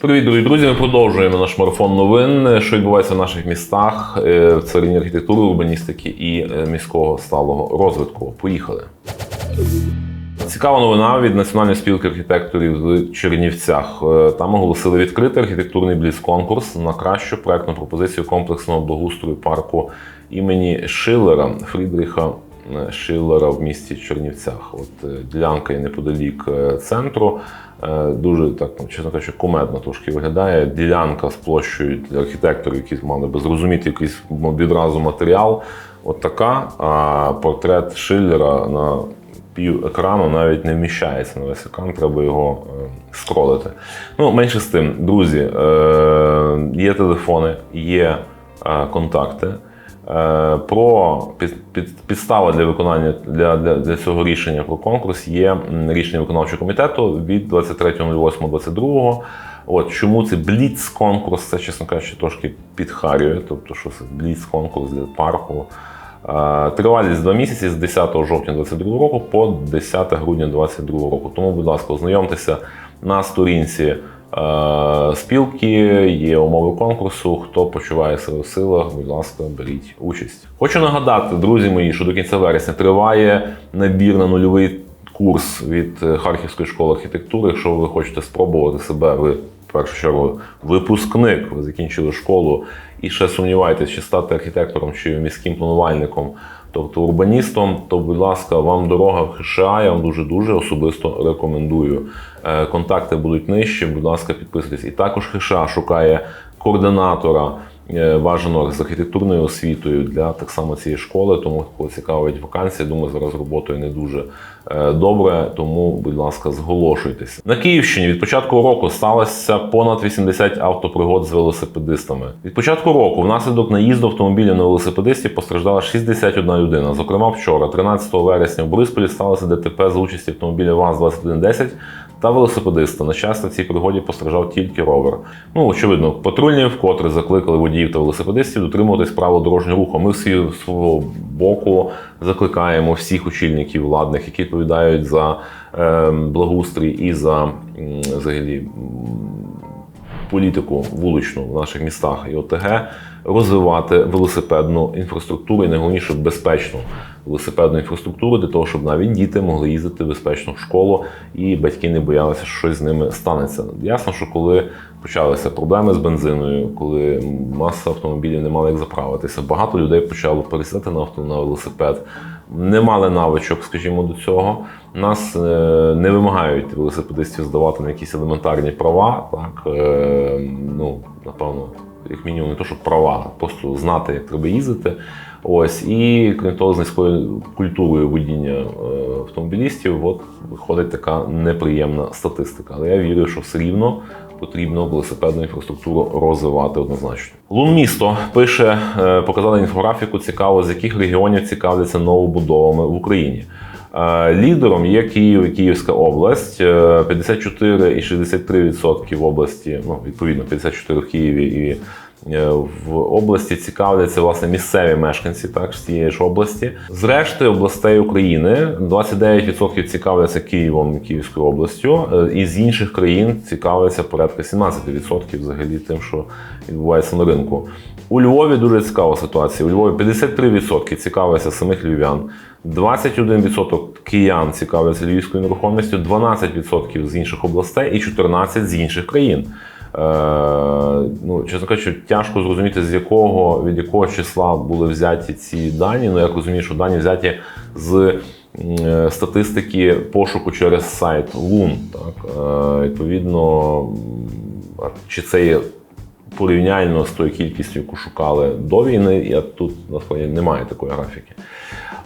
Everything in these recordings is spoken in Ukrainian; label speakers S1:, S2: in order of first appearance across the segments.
S1: Привіт, дорогі друзі! Ми продовжуємо наш марафон новин, що відбувається в наших містах е, в царині архітектури, урбаністики і е, міського сталого розвитку. Поїхали. Цікава новина від Національної спілки архітекторів в Чернівцях. Е, Там оголосили відкритий архітектурний бліц-конкурс на кращу проектну пропозицію комплексного благоустрою парку імені Шиллера Фрідріха е, Шиллера в місті Чернівцях. От е, ділянка є неподалік е, центру. Е, Дуже так, ну, чесно кажучи, кумедно трошки виглядає. Ділянка з площею для архітекторів, які мали би зрозуміти якийсь відразу матеріал. От така, а портрет Шиллера на пів екрану навіть не вміщається на весь екран, треба його е, скролити. Ну, менше з тим, друзі, е, є телефони, є е, контакти. Е, Про під, під, підстава для виконання для, для, для цього рішення про конкурс є рішення виконавчого комітету від 23.08.22. От чому це бліц-конкурс? Це, чесно кажучи, трошки підхарює. Тобто, що це бліц-конкурс для парку. Е, Тривалість 2 місяці з 10 жовтня 2022 року по 10 грудня 2022 року. Тому, будь ласка, ознайомтеся на сторінці спілки, є умови конкурсу. Хто почуває себе в силах, будь ласка, беріть участь. Хочу нагадати, друзі мої, що до кінця вересня триває набір на нульовий курс від е, Харківської школи архітектури. Якщо ви хочете спробувати себе, ви в першу чергу випускник, ви закінчили школу і ще сумніваєтесь, чи стати архітектором чи міським планувальником, тобто урбаністом, то, будь ласка, вам дорога в ХША, я вам дуже-дуже особисто рекомендую. Е, Контакти будуть нижче, будь ласка, підписуйтесь. І також ХША шукає координатора важеного з архітектурною освітою для так само цієї школи. Тому кого цікавить вакансія, думаю, зараз роботою не дуже е, добре. Тому, будь ласка, зголошуйтесь. На Київщині від початку року сталося понад 80 автопригод з велосипедистами. Від початку року внаслідок наїзду автомобіля на велосипедистів постраждала 61 людина. Зокрема, вчора, 13 вересня, в Борисполі сталося ДТП за участі автомобіля ВАЗ-2110 та велосипедиста. На щастя, в цій пригоді постраждав тільки ровер. Ну, очевидно, патрульні вкотре закликали водіїв та велосипедистів дотримуватись правил дорожнього руху. Ми всі свого боку закликаємо всіх очільників владних, які відповідають за е, благоустрій і за взагалі політику вуличну в наших містах і ОТГ, розвивати велосипедну інфраструктуру і найголовніше безпечну велосипедну інфраструктуру для того, щоб навіть діти могли їздити безпечно в школу і батьки не боялися, що щось з ними станеться. Ясно, що коли почалися проблеми з бензиною, коли маса автомобілів не мала як заправитися, багато людей почало пересідати на авто на велосипед. Не мали навичок, скажімо, до цього. Нас е, не вимагають велосипедистів здавати на якісь елементарні права. Так е, ну напевно, як мінімум, не то, що права, а просто знати, як треба їздити. Ось і крім того, з низькою культурою водіння е, автомобілістів, от виходить така неприємна статистика. Але я вірю, що все рівно потрібно велосипедну інфраструктуру розвивати однозначно. Лунмісто пише, е, показали інфографіку, цікаво, з яких регіонів цікавляться новобудовами в Україні. Е, Лідером є Київ і Київська область, е, 54 і 63% в області, ну відповідно 54 в Києві і е, в області цікавляться власне місцеві мешканці так з цієї ж області. З решти областей України 29% цікавляться Києвом Київською областю, е, і з інших країн цікавляться порядка 17% взагалі тим, що відбувається на ринку. У Львові дуже цікава ситуація. У Львові 53% цікавляться самих львів'ян. 21% киян цікавляться львівською нерухомістю, 12% з інших областей і 14% з інших країн. Е, ну, чесно кажучи, тяжко зрозуміти, з якого від якого числа були взяті ці дані. Ну, я розумію, що дані взяті з е, статистики пошуку через сайт Лун. Так? Е, відповідно, чи це є порівняльно з тою кількістю, яку шукали до війни, я тут насправді немає такої графіки.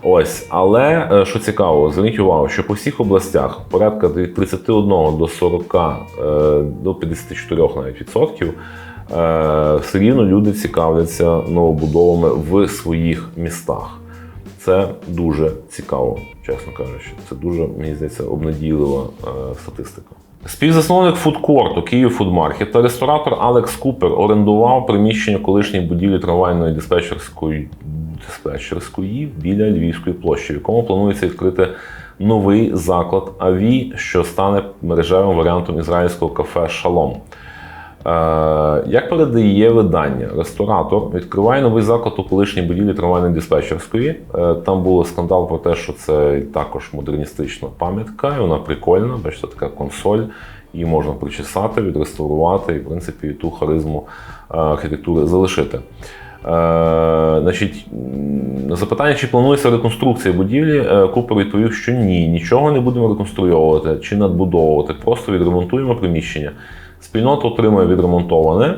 S1: Ось, але е, що цікаво, зверніть увагу, що по всіх областях порядка від 31 до 40, е, до 54 навіть відсотків. е, Все рівно люди цікавляться новобудовами в своїх містах. Це дуже цікаво, чесно кажучи. Це дуже, мені здається, обнадійлива статистика. Співзасновник фудкорту Київ Фудмаркет та ресторатор Алекс Купер орендував приміщення колишньої будівлі трамвайної диспетчерської, диспетчерської біля Львівської площі, в якому планується відкрити новий заклад АВІ, що стане мережевим варіантом ізраїльського кафе Шалом. Як передає видання, ресторатор відкриває новий заклад у колишній будівлі трамвайної диспетчерської. Е, Там був скандал про те, що це також модерністична пам'ятка, і вона прикольна, бачите, така консоль. Її можна причесати, відреставрувати і, в принципі, ту харизму е, архітектури залишити. Е, значить, на запитання, чи планується реконструкція будівлі, е, Купер відповів, що ні, нічого не будемо реконструйовувати чи надбудовувати, просто відремонтуємо приміщення. Спільнота отримує відремонтоване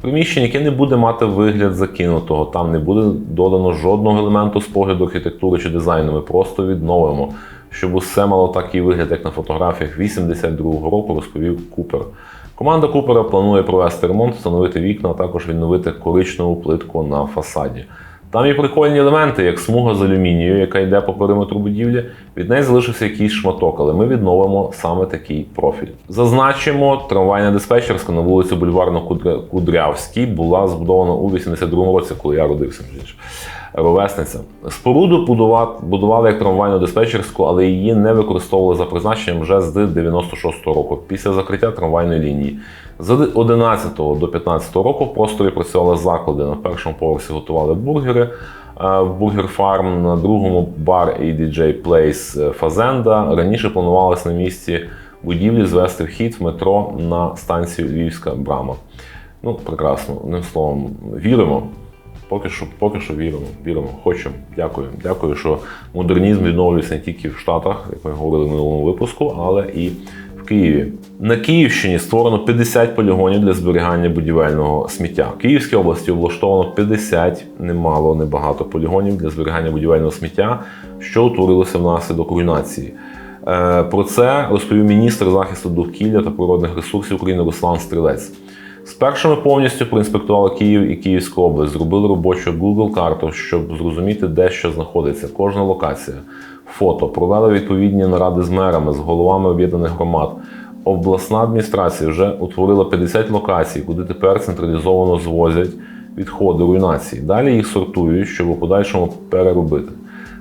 S1: приміщення, яке не буде мати вигляд закинутого. Там не буде додано жодного елементу з погляду архітектури чи дизайну. Ми просто відновимо, щоб усе мало такий вигляд, як на фотографіях 82-го року, розповів Купер. Команда Купера планує провести ремонт, встановити вікна, а також відновити коричневу плитку на фасаді. Там є прикольні елементи, як смуга з алюмінію, яка йде по периметру будівлі. Від неї залишився якийсь шматок, але ми відновимо саме такий профіль. Зазначимо, трамвайна диспетчерська на вулиці Бульварно-Кудрявській була збудована у 82-му році, коли я родився. Ровесниця. Споруду будували як трамвайну диспетчерську, але її не використовували за призначенням вже з 96-го року, після закриття трамвайної лінії. З 11 до 15 року в просторі працювали заклади. На першому поверсі готували бургери е, в Бургер Фарм, на другому бар і DJ Place Фазенда. Раніше планувалось на місці будівлі звести вхід в метро на станцію Львівська Брама. Ну, прекрасно, одним словом, віримо. Поки що, поки що віримо, віримо, хочемо. Дякую. Дякую, що модернізм відновлюється не тільки в Штатах, як ми говорили в минулому випуску, але і в Києві. На Київщині створено 50 полігонів для зберігання будівельного сміття. В Київській області облаштовано 50 немало, небагато полігонів для зберігання будівельного сміття, що утворилося внаслідок руйнації. Е, Про це розповів міністр захисту довкілля та природних ресурсів України Руслан Стрілець. Спершу ми повністю проінспектували Київ і Київську область, зробили робочу Google карту, щоб зрозуміти, де що знаходиться, кожна локація, фото, провели відповідні наради з мерами, з головами об'єднаних громад. Обласна адміністрація вже утворила 50 локацій, куди тепер централізовано звозять відходи руйнації. Далі їх сортують, щоб у подальшому переробити.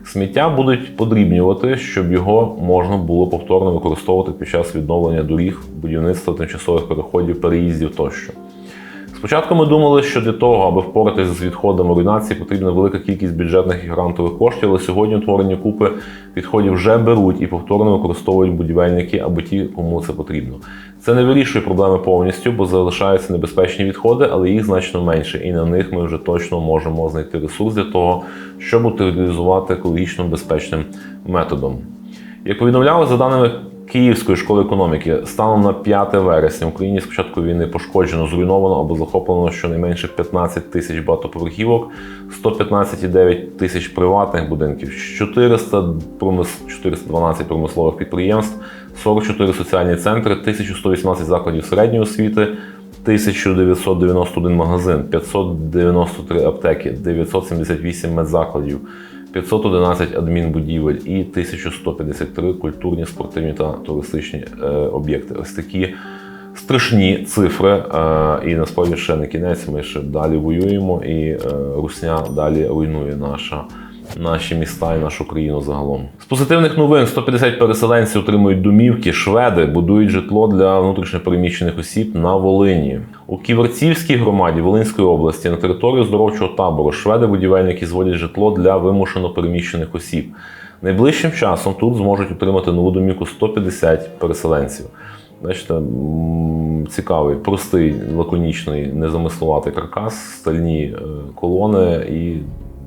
S1: Сміття будуть подрібнювати, щоб його можна було повторно використовувати під час відновлення доріг, будівництва тимчасових переходів, переїздів тощо. Спочатку ми думали, що для того, аби впоратися з відходами руйнації, потрібна велика кількість бюджетних і грантових коштів, але сьогодні утворені купи відходів вже беруть і повторно використовують будівельники або ті, кому це потрібно. Це не вирішує проблеми повністю, бо залишаються небезпечні відходи, але їх значно менше, і на них ми вже точно можемо знайти ресурс для того, щоб утилізувати екологічно безпечним методом. Як повідомляли за даними Київської школи економіки, станом на 5 вересня в Україні з початку війни пошкоджено, зруйновано або захоплено щонайменше 15 тисяч багатоповерхівок, 115,9 тисяч приватних будинків, 400 промис... 412 промислових підприємств, 44 соціальні центри, 1118 закладів середньої освіти. 1991 магазин, 593 аптеки, 978 медзакладів, 511 адмінбудівель і 1153 культурні, спортивні та туристичні е, об'єкти. Ось такі страшні цифри. Е, і насправді ще не кінець. Ми ще далі воюємо, і е, Русня далі руйнує наша. Наші міста і нашу країну загалом з позитивних новин 150 переселенців отримують домівки. Шведи будують житло для внутрішньопереміщених осіб на Волині. У Ківерцівській громаді Волинської області на територію здоровчого табору шведи-будівельники зводять житло для вимушено переміщених осіб. Найближчим часом тут зможуть отримати нову домівку 150 переселенців. Бачите, цікавий, простий, лаконічний, незамисловатий каркас, стальні е, колони і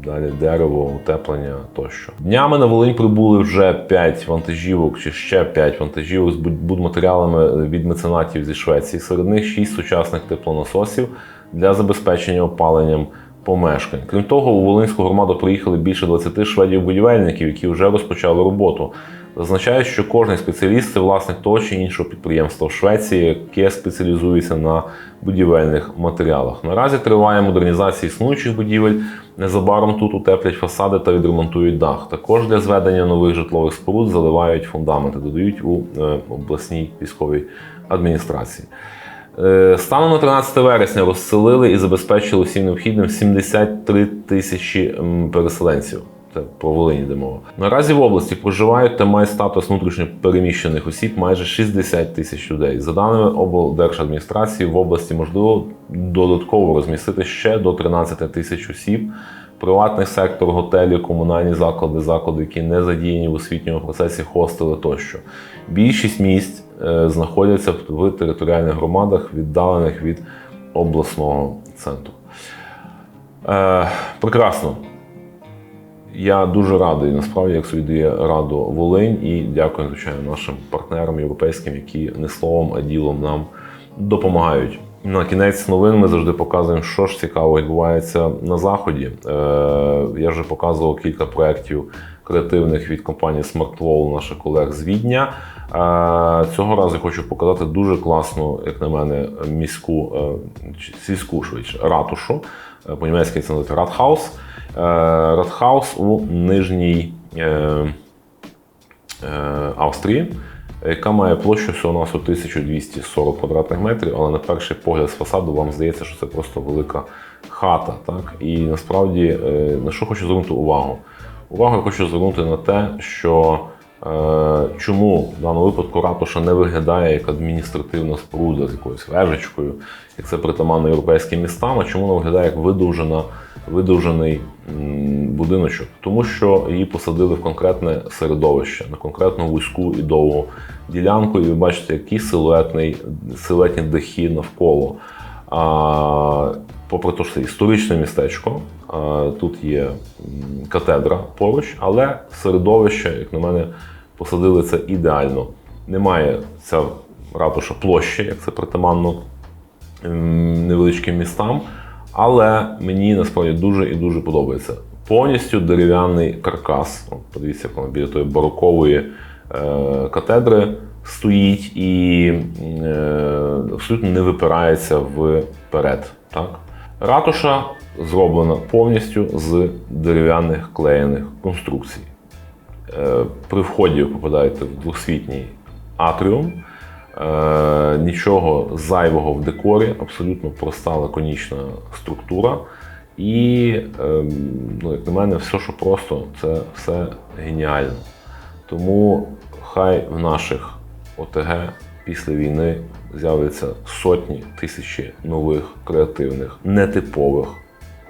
S1: далі дерево, утеплення тощо. Днями на Волинь прибули вже 5 вантажівок чи ще 5 вантажівок з буд- будматеріалами від меценатів зі Швеції. Серед них 6 сучасних теплонасосів для забезпечення опаленням помешкань. Крім того, у Волинську громаду приїхали більше 20 шведів-будівельників, які вже розпочали роботу. Зазначають, що кожен спеціаліст це власник того чи іншого підприємства в Швеції, яке спеціалізується на будівельних матеріалах. Наразі триває модернізація існуючих будівель. Незабаром тут утеплять фасади та відремонтують дах. Також для зведення нових житлових споруд заливають фундаменти, додають у е, обласній військовій адміністрації. Е, Станом на 13 вересня розселили і забезпечили усім необхідним 73 тисячі переселенців. Це про Волинь йде мова. Наразі в області проживають та мають статус внутрішньо переміщених осіб майже 60 тисяч людей. За даними облдержадміністрації, в області можливо додатково розмістити ще до 13 тисяч осіб. Приватний сектор, готелі, комунальні заклади, заклади, які не задіяні в освітньому процесі, хостели тощо. Більшість місць е, знаходяться в територіальних громадах, віддалених від обласного центру. Е, прекрасно. Я дуже радий, насправді, як собі дає раду Волинь, і дякую, звичайно, нашим партнерам європейським, які не словом, а ділом нам допомагають. На кінець новин ми завжди показуємо, що ж цікаво відбувається на заході. Е, я вже показував кілька проєктів креативних від компанії SmartWall, наших колег з Відня. Е, цього разу хочу показати дуже класну, як на мене, міську е, сільську швидше ратушу. По-німецьки це називається Радхаус. Е, Радхаус у нижній е, е, Австрії, яка має площу всього нас 1240 квадратних метрів, але на перший погляд з фасаду вам здається, що це просто велика хата. Так? І насправді е, на що хочу звернути увагу? Увагу я хочу звернути на те, що чому в даному випадку ратуша не виглядає як адміністративна споруда з якоюсь вежечкою, як це притаманно європейським містам, а чому вона виглядає як видовжена, видовжений будиночок? Тому що її посадили в конкретне середовище, на конкретну вузьку і довгу ділянку, і ви бачите, який силуетний, силуетні дахи навколо. Попри те, що це історичне містечко, тут є катедра поруч, але середовище, як на мене, посадили це ідеально. Немає ця ратуша площі, як це притаманно невеличким містам. Але мені насправді дуже і дуже подобається. Повністю дерев'яний каркас. Подивіться, як біля тої барокової е, катедри стоїть і е, абсолютно не випирається вперед. Так? Ратуша зроблена повністю з дерев'яних клеєних конструкцій. Е, При вході ви попадаєте в двохсвітній атріум. Е, Нічого зайвого в декорі, абсолютно проста лаконічна структура. І, ем, ну, як на мене, все, що просто, це все геніально. Тому хай в наших ОТГ після війни з'являться сотні тисячі нових креативних, нетипових,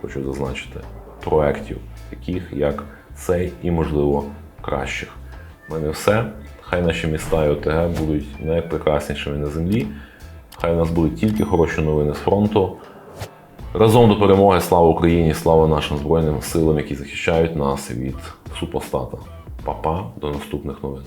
S1: хочу зазначити, проєктів, таких як цей і, можливо, кращих. У мене все. Хай наші міста і ОТГ будуть найпрекраснішими на землі. Хай у нас будуть тільки хороші новини з фронту. Разом до перемоги, слава Україні, слава нашим Збройним силам, які захищають нас від супостата. Па-па, до наступних новин.